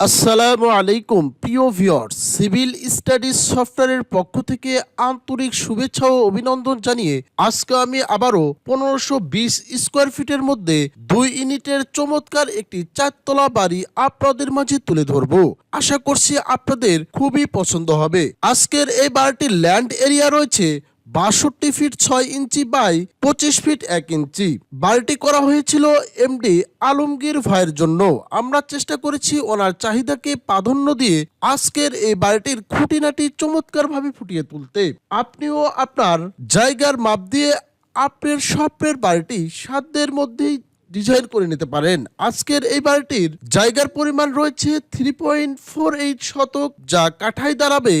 আসসালামু আলাইকুম, প্রিয় ভিউয়ার্স। সিভিল স্টাডিজ সফটওয়্যারের পক্ষ থেকে আন্তরিক শুভেচ্ছা ও অভিনন্দন জানিয়ে আজকে আমি আবারও পনেরোশো বিশ স্কোয়ার ফিটের মধ্যে দুই ইউনিটের চমৎকার একটি চারতলা বাড়ি আপনাদের মাঝে তুলে ধরব। আশা করছি আপনাদের খুবই পছন্দ হবে। আজকের এই বাড়িটির ল্যান্ড এরিয়া রয়েছে বাষট্টি ফিট ছয় ইঞ্চি বাই পঁচিশ ফিট এক ইঞ্চি। বাড়িটি করা হয়েছিল এমডি আলমগীর ভাইয়ের জন্য। আমরা চেষ্টা করেছি ওনার চাহিদাকে প্রাধান্য দিয়ে আজকের এই বাড়িটির খুঁটিনাটি চমৎকার ভাবে ফুটিয়ে তুলতে। আপনিও আপনার জায়গার মাপ দিয়ে আপনার স্বপ্নের বাড়িটি সাধ্যের মধ্যেই ডিজাইন করে নিতে পারেন। আজকের এই বাড়িটির জায়গার পরিমাণ রয়েছে থ্রি পয়েন্ট ফোর এইট শতক, যা কাঠায় দাঁড়াবে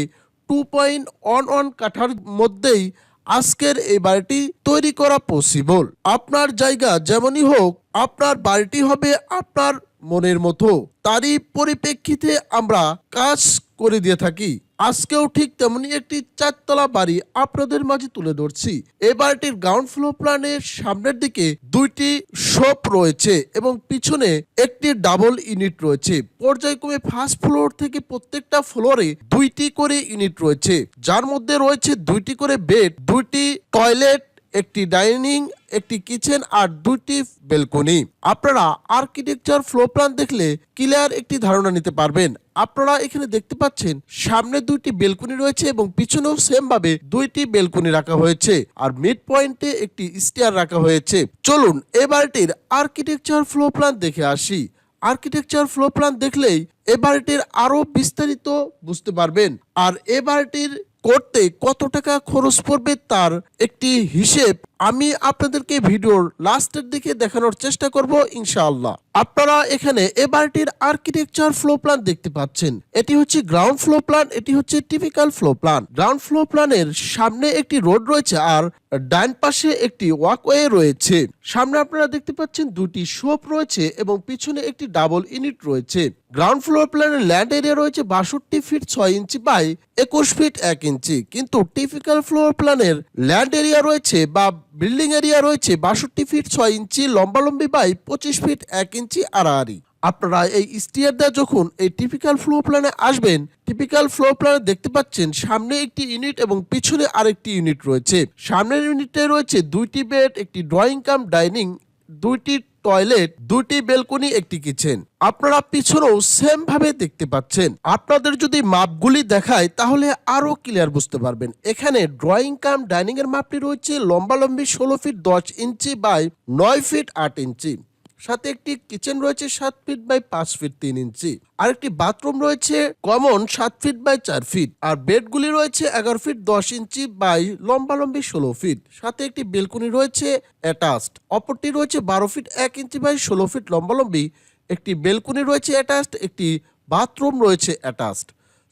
টু পয়েন্ট ওয়ান ওয়ান কাঠার মধ্যেই আজকের এই বাড়িটি তৈরি করা পসিবল আপনার জায়গা যেমনই হোক, আপনার বাড়িটি হবে আপনার মনের মতো। তারই পরিপ্রেক্ষিতে আমরা কাজ করে দিয়ে থাকি। আজকেও ঠিক তেমনি একটি চারতলা বাড়ি আপনাদের মাঝে তুলে ধরছি। এই বাড়িটির গ্রাউন্ড ফ্লোর প্ল্যানের সামনের দিকে দুইটি শপ রয়েছে এবং পিছনে একটি ডাবল ইউনিট রয়েছে। পর্যায়ক্রমে ফার্স্ট ফ্লোর থেকে প্রত্যেকটা ফ্লোরে দুইটি করে ইউনিট রয়েছে। যার মধ্যে রয়েছে দুইটি করে বেড দুইটি টয়লেট একটি ডাইনিং একটি কিচেন আর দুইটি বেলকনি আপনারা আর্কিটেকচার ফ্লো প্ল্যান দেখলে ক্লিয়ার একটি ধারণা নিতে পারবেন। আপনারা এখানে দেখতে পাচ্ছেন, সামনে দুইটি বেলকনি রয়েছে এবং পিছনেও সেম ভাবে দুইটি বেলকনি রাখা হয়েছে আর মিড পয়েন্টে একটি স্টেয়ার রাখা হয়েছে। চলুন, এ বাড়িটির আর্কিটেকচার ফ্লো প্ল্যান দেখে আসি। আর্কিটেকচার ফ্লো প্ল্যান দেখলেই এ বাড়িটির আরও বিস্তারিত বুঝতে পারবেন। আর এ বাড়িটির করতে কত টাকা খরচ পড়বে তার একটি হিসেব আমি আপনাদেরকে ভিডিওর লাস্টের দিকে দেখানোর চেষ্টা করব ইনশাআল্লাহ। আপনারা এখানে এ বাড়িটির আর্কিটেকচার ফ্লো প্ল্যান দেখতে পাচ্ছেন। এটি হচ্ছে গ্রাউন্ড ফ্লো প্ল্যান এটি হচ্ছে typical floor plan ground floor প্ল্যানের সামনে একটি রোড রয়েছে আর ডান পাশে একটি ওয়াকওয়ে রয়েছে। সামনে আপনারা দেখতে পাচ্ছেন দুটি শপ রয়েছে এবং পিছনে একটি ডাবল ইউনিট রয়েছে। গ্রাউন্ড ফ্লোর প্ল্যানের ল্যান্ড এরিয়া রয়েছে বাষট্টি ফিট ছয় ইঞ্চি বাই একুশ ফিট এক ইঞ্চি কিন্তু টিপিক্যাল ফ্লোর প্ল্যানের ল্যান্ড এরিয়া রয়েছে বা বিল্ডিং এরিয়া রয়েছে বাষট্টি ফিট ছয় ইঞ্চি, লম্বালম্বি বাই পঁচিশ ফিট এক ইঞ্চি আড়াআড়ি। আপনারা এই স্টিয়ার দিয়ে যখন এই টিপিক্যাল ফ্লো প্ল্যানে আসবেন টিপিক্যাল ফ্লো প্ল্যানে দেখতে পাচ্ছেন সামনে একটি ইউনিট এবং পিছনে আরেকটি ইউনিট রয়েছে। সামনের ইউনিটে রয়েছে দুইটি বেড একটি ড্রয়িং কাম ডাইনিং দুইটি টয়লেট, দুটি বেলকনি, একটি কিচেন। আপনারা পিছনেও সেম ভাবে দেখতে পাচ্ছেন। আপনাদের যদি মাপগুলি দেখায়, তাহলে আরও ক্লিয়ার বুঝতে পারবেন। এখানে ড্রয়িং কাম ডাইনিং এর মাপটি রয়েছে লম্বালম্বি ষোলো ফিট দশ ইঞ্চি বাই নয় ফিট আট ইঞ্চি। সাথে একটি কিচেন রয়েছে সাত ফিট বাই পাঁচ ফিট তিন ইঞ্চি। আর একটি বাথরুম রয়েছে কমন সাত ফিট বাই চার ফিট আর বেডগুলি রয়েছে এগারো ফিট দশ ইঞ্চি বাই লম্বালম্বি ষোলো ফিট সাথে একটি বেলকনি রয়েছে অ্যাটাচড অপরটি রয়েছে বারো ফিট এক ইঞ্চি বাই ষোলো ফিট লম্বালম্বি একটি বেলকনি রয়েছে অ্যাটাচড একটি বাথরুম রয়েছে অ্যাটাচড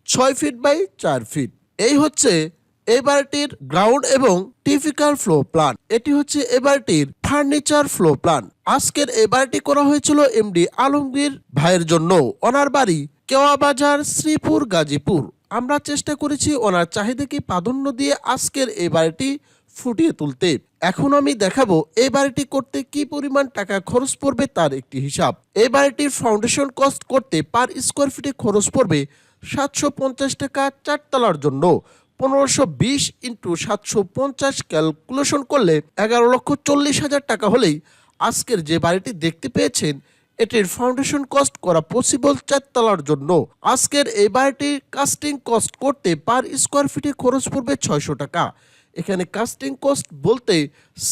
ছয় ফিট বাই চার ফিট এই হচ্ছে এই বাড়িটির গ্রাউন্ড এবং টিপিক্যাল ফ্লো প্ল্যান এটি হচ্ছে এ বাড়িটির ফার্নিচার ফ্লো প্ল্যান আজকের এই বাড়িটি করা হয়েছিল এমডি আলমগীর ভাইয়ের জন্য। ওনার বাড়ি কেওয়া বাজার শ্রীপুর, গাজীপুর। আমরা চেষ্টা করেছি ওনার চাহিদাকে প্রাধান্য দিয়ে আজকের এই বাড়িটি ফুটিয়ে তুলতে। এখন আমি দেখাবো এই বাড়িটি করতে কি পরিমাণ টাকা খরচ পড়বে তার একটি হিসাব। এই বাড়িটির ফাউন্ডেশন কস্ট করতে পার স্কোয়ার ফিটে খরচ পড়বে সাতশো পঞ্চাশ টাকা চারতলার জন্য। পনেরোশো বিশ ইন্টু সাতশো পঞ্চাশ ক্যালকুলেশন করলে এগারো লক্ষ চল্লিশ হাজার টাকা হলেই আজকের যে বাড়িটি দেখতে পেয়েছেন, এটির ফাউন্ডেশন কস্ট করা পসিবল চারতলার জন্য। আজকের এই বাড়িটির কাস্টিং কস্ট করতে পার স্কোয়ার ফিটে খরচ পড়বে ছয়শো টাকা। এখানে কাস্টিং কস্ট বলতে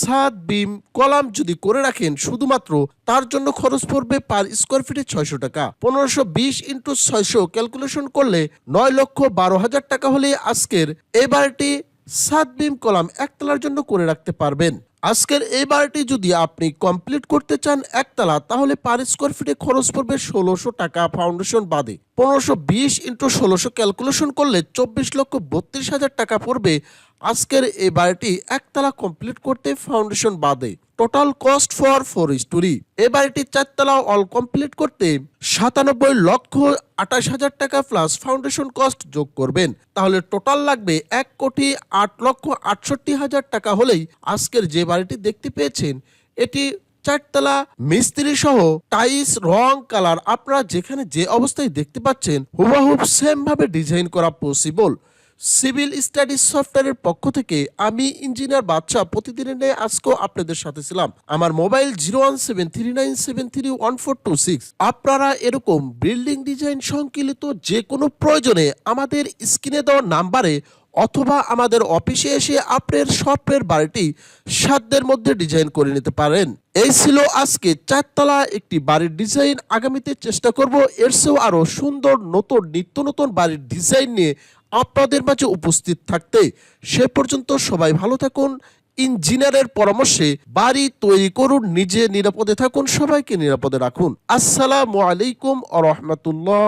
সাত বিম কলাম যদি করে রাখেন, শুধুমাত্র তার জন্য খরচ পড়বে পার স্কোয়ার ফিটে ছয়শো টাকা। পনেরোশো বিশ ইন্টু ছয়শো ক্যালকুলেশন করলে নয় লক্ষ বারো হাজার টাকা হলে আজকের এই বাড়িটি সাত বিম কলাম একতলার জন্য করে রাখতে পারবেন। আজকের এই বাড়িটি যদি আপনি কমপ্লিট করতে চান একতলা, তাহলে পার স্কোয়ার ফিটে খরচ পড়বে ষোলোশো টাকা ফাউন্ডেশন বাদে। পনেরোশো বিশ ইন্টু ষোলোশো ক্যালকুলেশন করলে চব্বিশ লক্ষ বত্রিশ হাজার টাকা পড়বে আজকের এই বাড়িটি একতলা কমপ্লিট করতে ফাউন্ডেশন বাদে total cost for four storey এ বাড়িটি চারতলা অল কমপ্লিট করতে সাতানব্বই লক্ষ আঠাশ হাজার টাকা প্লাস ফাউন্ডেশন কস্ট যোগ করবেন। তাহলে টোটাল লাগবে এক কোটি আট লক্ষ আটষট্টি হাজার টাকা হলেই আজকের যে বাড়িটি দেখতে পেয়েছেন, এটি চারতলা, মিস্ত্রি সহ টাইলস রং কালার আপনারা যেখানে যে অবস্থায় দেখতে পাচ্ছেন হুবাহুব সেম ভাবে ডিজাইন করা পসিবল সিভিল স্টাডিজ সফটওয়্যারের পক্ষ থেকে আমি ইঞ্জিনিয়ার বাদশাহ প্রতিদিনের ন্যায় আজকেও আপনাদের সাথে ছিলাম। আমার mobile zero one seven three nine seven three one four two six. আপনারা এরকম বিল্ডিং ডিজাইন সংকলিত যে কোনো প্রয়োজনে আমাদের স্ক্রিনে দেওয়া নাম্বারে অথবা আমাদের অফিসে এসে আপনার স্বপ্নের বাড়িটি সাধ্যের মধ্যে ডিজাইন করে নিতে পারেন। এই ছিল আজকে চারতলা একটি বাড়ির ডিজাইন। আগামীতে চেষ্টা করব এর চেয়েও আরও সুন্দর নতুন, নিত্য নতুন বাড়ির ডিজাইন নিয়ে আপনাদের মাঝে উপস্থিত থাকতে সে পর্যন্ত সবাই ভালো থাকুন। ইঞ্জিনিয়ারের পরামর্শে বাড়ি তৈরি করুন, নিজে নিরাপদে থাকুন, সবাইকে নিরাপদে রাখুন। আসসালামু আলাইকুম আ রহমতুল্লাহ।